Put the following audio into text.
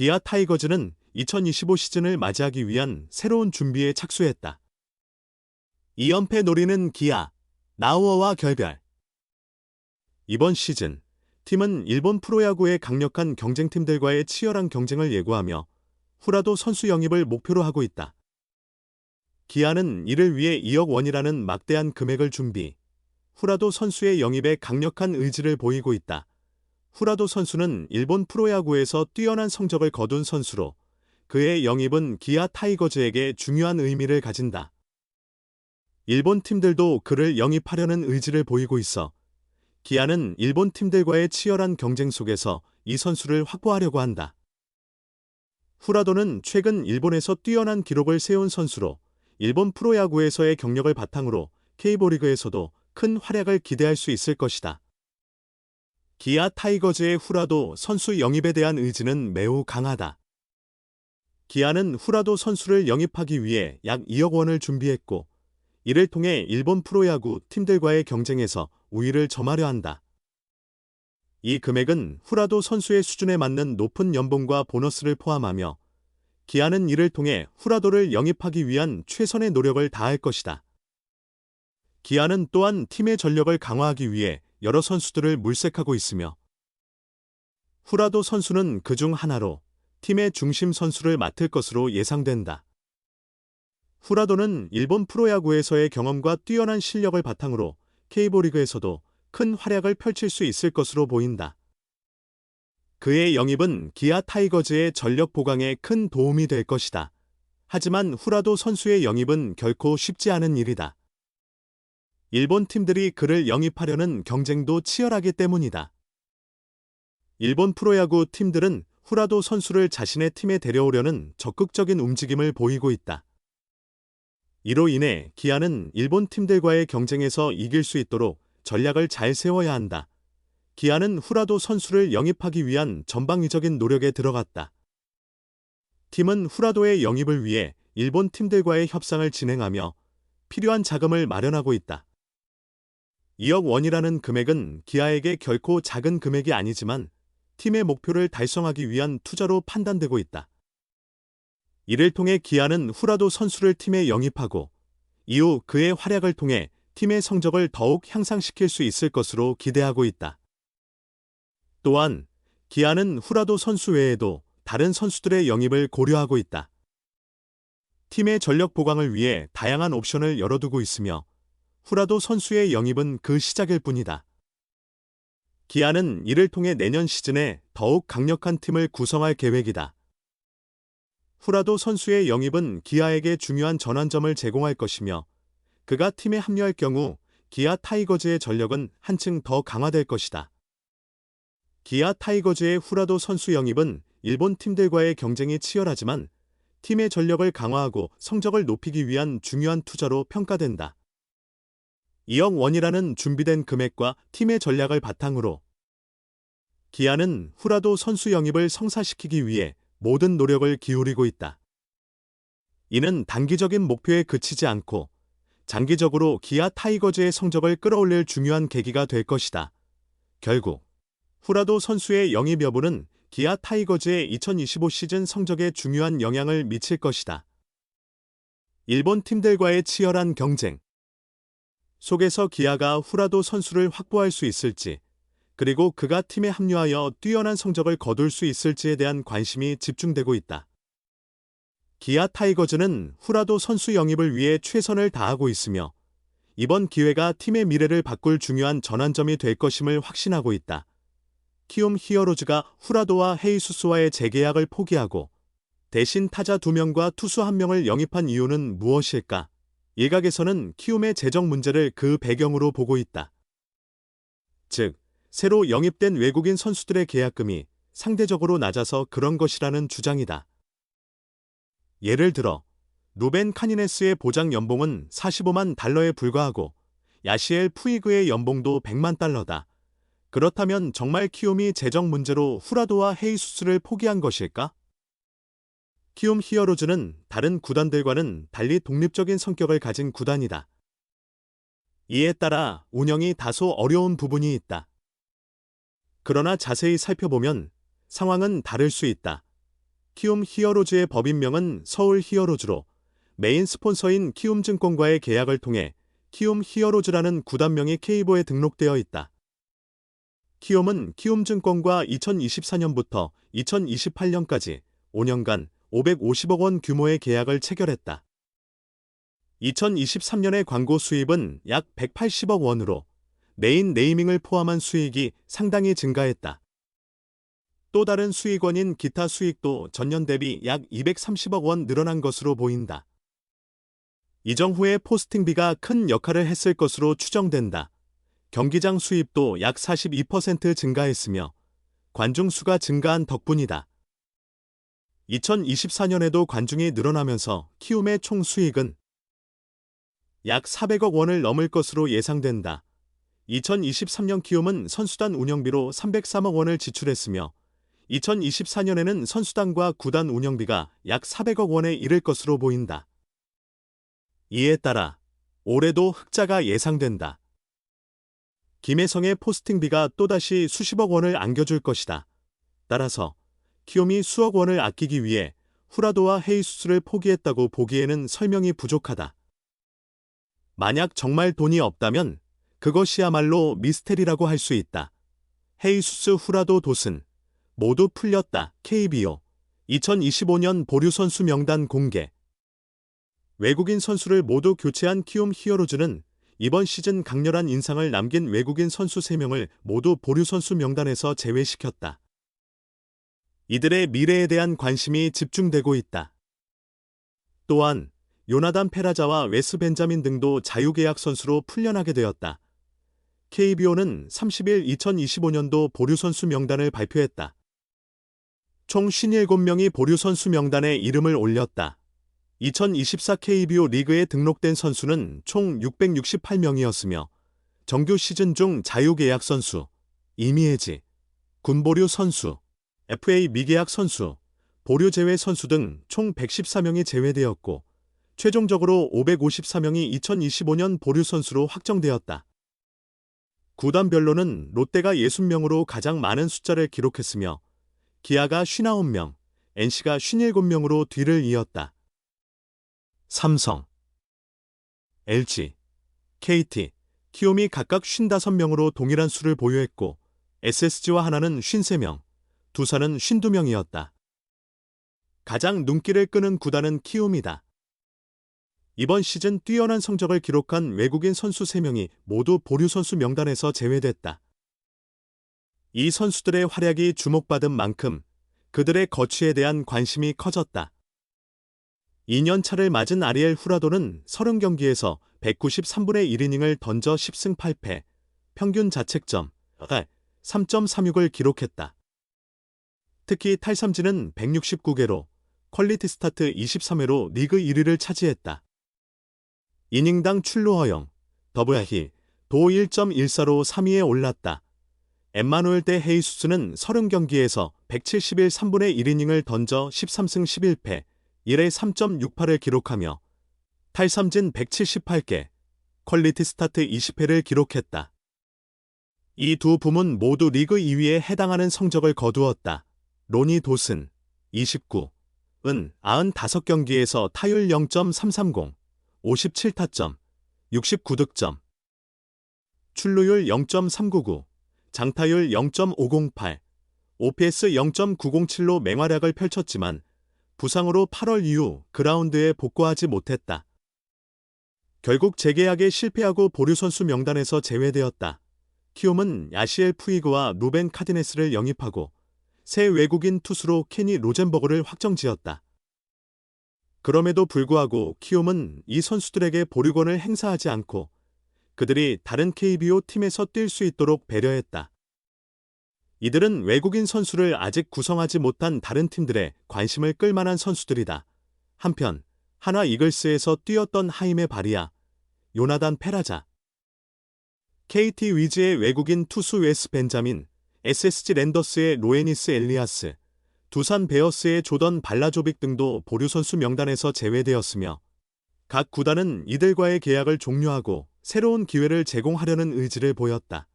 기아 타이거즈는 2025 시즌을 맞이하기 위한 새로운 준비에 착수했다. 2연패 노리는 기아, 나우어와 결별. 이번 시즌, 팀은 일본 프로야구의 강력한 경쟁팀들과의 치열한 경쟁을 예고하며 후라도 선수 영입을 목표로 하고 있다. 기아는 이를 위해 2억 원이라는 막대한 금액을 준비, 후라도 선수의 영입에 강력한 의지를 보이고 있다. 후라도 선수는 일본 프로야구에서 뛰어난 성적을 거둔 선수로 그의 영입은 기아 타이거즈에게 중요한 의미를 가진다. 일본 팀들도 그를 영입하려는 의지를 보이고 있어 기아는 일본 팀들과의 치열한 경쟁 속에서 이 선수를 확보하려고 한다. 후라도는 최근 일본에서 뛰어난 기록을 세운 선수로 일본 프로야구에서의 경력을 바탕으로 K보리그에서도 큰 활약을 기대할 수 있을 것이다. 기아 타이거즈의 후라도 선수 영입에 대한 의지는 매우 강하다. 기아는 후라도 선수를 영입하기 위해 약 2억 원을 준비했고, 이를 통해 일본 프로야구 팀들과의 경쟁에서 우위를 점하려 한다. 이 금액은 후라도 선수의 수준에 맞는 높은 연봉과 보너스를 포함하며 기아는 이를 통해 후라도를 영입하기 위한 최선의 노력을 다할 것이다. 기아는 또한 팀의 전력을 강화하기 위해 여러 선수들을 물색하고 있으며 후라도 선수는 그중 하나로 팀의 중심 선수를 맡을 것으로 예상된다. 후라도는 일본 프로야구에서의 경험과 뛰어난 실력을 바탕으로 K보리그에서도 큰 활약을 펼칠 수 있을 것으로 보인다. 그의 영입은 기아 타이거즈의 전력 보강에 큰 도움이 될 것이다. 하지만 후라도 선수의 영입은 결코 쉽지 않은 일이다. 일본 팀들이 그를 영입하려는 경쟁도 치열하기 때문이다. 일본 프로야구 팀들은 후라도 선수를 자신의 팀에 데려오려는 적극적인 움직임을 보이고 있다. 이로 인해 기아는 일본 팀들과의 경쟁에서 이길 수 있도록 전략을 잘 세워야 한다. 기아는 후라도 선수를 영입하기 위한 전방위적인 노력에 들어갔다. 팀은 후라도의 영입을 위해 일본 팀들과의 협상을 진행하며 필요한 자금을 마련하고 있다. 2억 원이라는 금액은 기아에게 결코 작은 금액이 아니지만 팀의 목표를 달성하기 위한 투자로 판단되고 있다. 이를 통해 기아는 후라도 선수를 팀에 영입하고 이후 그의 활약을 통해 팀의 성적을 더욱 향상시킬 수 있을 것으로 기대하고 있다. 또한 기아는 후라도 선수 외에도 다른 선수들의 영입을 고려하고 있다. 팀의 전력 보강을 위해 다양한 옵션을 열어두고 있으며 후라도 선수의 영입은 그 시작일 뿐이다. 기아는 이를 통해 내년 시즌에 더욱 강력한 팀을 구성할 계획이다. 후라도 선수의 영입은 기아에게 중요한 전환점을 제공할 것이며 그가 팀에 합류할 경우 기아 타이거즈의 전력은 한층 더 강화될 것이다. 기아 타이거즈의 후라도 선수 영입은 일본 팀들과의 경쟁이 치열하지만 팀의 전력을 강화하고 성적을 높이기 위한 중요한 투자로 평가된다. 2억 원이라는 준비된 금액과 팀의 전략을 바탕으로 기아는 후라도 선수 영입을 성사시키기 위해 모든 노력을 기울이고 있다. 이는 단기적인 목표에 그치지 않고 장기적으로 기아 타이거즈의 성적을 끌어올릴 중요한 계기가 될 것이다. 결국 후라도 선수의 영입 여부는 기아 타이거즈의 2025 시즌 성적에 중요한 영향을 미칠 것이다. 일본 팀들과의 치열한 경쟁 속에서 기아가 후라도 선수를 확보할 수 있을지, 그리고 그가 팀에 합류하여 뛰어난 성적을 거둘 수 있을지에 대한 관심이 집중되고 있다. 기아 타이거즈는 후라도 선수 영입을 위해 최선을 다하고 있으며 이번 기회가 팀의 미래를 바꿀 중요한 전환점이 될 것임을 확신하고 있다. 키움 히어로즈가 후라도와 헤이수스와의 재계약을 포기하고 대신 타자 2명과 투수 1명을 영입한 이유는 무엇일까? 일각에서는 키움의 재정 문제를 그 배경으로 보고 있다. 즉, 새로 영입된 외국인 선수들의 계약금이 상대적으로 낮아서 그런 것이라는 주장이다. 예를 들어, 루벤 카니네스의 보장 연봉은 45만 달러에 불과하고 야시엘 푸이그의 연봉도 100만 달러다. 그렇다면 정말 키움이 재정 문제로 후라도와 헤이수스를 포기한 것일까? 키움 히어로즈는 다른 구단들과는 달리 독립적인 성격을 가진 구단이다. 이에 따라 운영이 다소 어려운 부분이 있다. 그러나 자세히 살펴보면 상황은 다를 수 있다. 키움 히어로즈의 법인명은 서울 히어로즈로 메인 스폰서인 키움증권과의 계약을 통해 키움 히어로즈라는 구단명이 K보에 등록되어 있다. 키움은 키움증권과 2024년부터 2028년까지 5년간 550억 원 규모의 계약을 체결했다. 2023년의 광고 수입은 약 180억 원으로 메인 네이밍을 포함한 수익이 상당히 증가했다. 또 다른 수익원인 기타 수익도 전년 대비 약 230억 원 늘어난 것으로 보인다. 이정 후의 포스팅비가 큰 역할을 했을 것으로 추정된다. 경기장 수입도 약 42% 증가했으며 관중 수가 증가한 덕분이다. 2024년에도 관중이 늘어나면서 키움의 총 수익은 약 400억 원을 넘을 것으로 예상된다. 2023년 키움은 선수단 운영비로 303억 원을 지출했으며 2024년에는 선수단과 구단 운영비가 약 400억 원에 이를 것으로 보인다. 이에 따라 올해도 흑자가 예상된다. 김혜성의 포스팅비가 또다시 수십억 원을 안겨줄 것이다. 따라서 키움이 수억 원을 아끼기 위해 후라도와 헤이수스를 포기했다고 보기에는 설명이 부족하다. 만약 정말 돈이 없다면 그것이야말로 미스테리라고 할 수 있다. 헤이수스 후라도 돛은 모두 풀렸다. KBO 2025년 보류 선수 명단 공개 외국인 선수를 모두 교체한 키움 히어로즈는 이번 시즌 강렬한 인상을 남긴 외국인 선수 3명을 모두 보류 선수 명단에서 제외시켰다. 이들의 미래에 대한 관심이 집중되고 있다. 또한 요나단 페라자와 웨스 벤자민 등도 자유계약 선수로 풀려나게 되었다. KBO는 30일 2025년도 보류 선수 명단을 발표했다. 총 57명이 보류 선수 명단에 이름을 올렸다. 2024 KBO 리그에 등록된 선수는 총 668명이었으며 정규 시즌 중 자유계약 선수, 이미해지, 군보류 선수, FA 미계약 선수, 보류 제외 선수 등 총 114명이 제외되었고 최종적으로 554명이 2025년 보류 선수로 확정되었다. 구단별로는 롯데가 60명으로 가장 많은 숫자를 기록했으며 기아가 59명, NC가 57명으로 뒤를 이었다. 삼성, LG, KT, 키움이 각각 55명으로 동일한 수를 보유했고 SSG와 하나는 53명, 두산은 52명이었다. 가장 눈길을 끄는 구단은 키움이다. 이번 시즌 뛰어난 성적을 기록한 외국인 선수 3명이 모두 보류 선수 명단에서 제외됐다. 이 선수들의 활약이 주목받은 만큼 그들의 거취에 대한 관심이 커졌다. 2년 차를 맞은 아리엘 후라도는 30경기에서 193분의 1이닝을 던져 10승 8패, 평균 자책점 3.36을 기록했다. 특히 탈삼진은 169개로 퀄리티 스타트 23회로 리그 1위를 차지했다. 이닝당 출루 허용, 더블히 도 1.14로 3위에 올랐다. 엠마누엘 대 헤이수스는 30경기에서 171 3분의 1이닝을 던져 13승 11패, 1회 3.68을 기록하며 탈삼진 178개, 퀄리티 스타트 20회를 기록했다. 이 두 부문 모두 리그 2위에 해당하는 성적을 거두었다. 로니 도슨 29, 은 95경기에서 타율 0.330, 57타점, 69득점, 출루율 0.399, 장타율 0.508, OPS 0.907로 맹활약을 펼쳤지만 부상으로 8월 이후 그라운드에 복구하지 못했다. 결국 재계약에 실패하고 보류 선수 명단에서 제외되었다. 키움은 야시엘 푸이그와 루벤 카디네스를 영입하고 새 외국인 투수로 케니 로젠버그를 확정지었다. 그럼에도 불구하고 키움은 이 선수들에게 보류권을 행사하지 않고 그들이 다른 KBO 팀에서 뛸 수 있도록 배려했다. 이들은 외국인 선수를 아직 구성하지 못한 다른 팀들의 관심을 끌만한 선수들이다. 한편 하나 이글스에서 뛰었던 하임의 바리아, 요나단 페라자, KT 위즈의 외국인 투수 웨스 벤자민, SSG 랜더스의 로에니스 엘리아스, 두산 베어스의 조던 발라조빅 등도 보류 선수 명단에서 제외되었으며 각 구단은 이들과의 계약을 종료하고 새로운 기회를 제공하려는 의지를 보였다.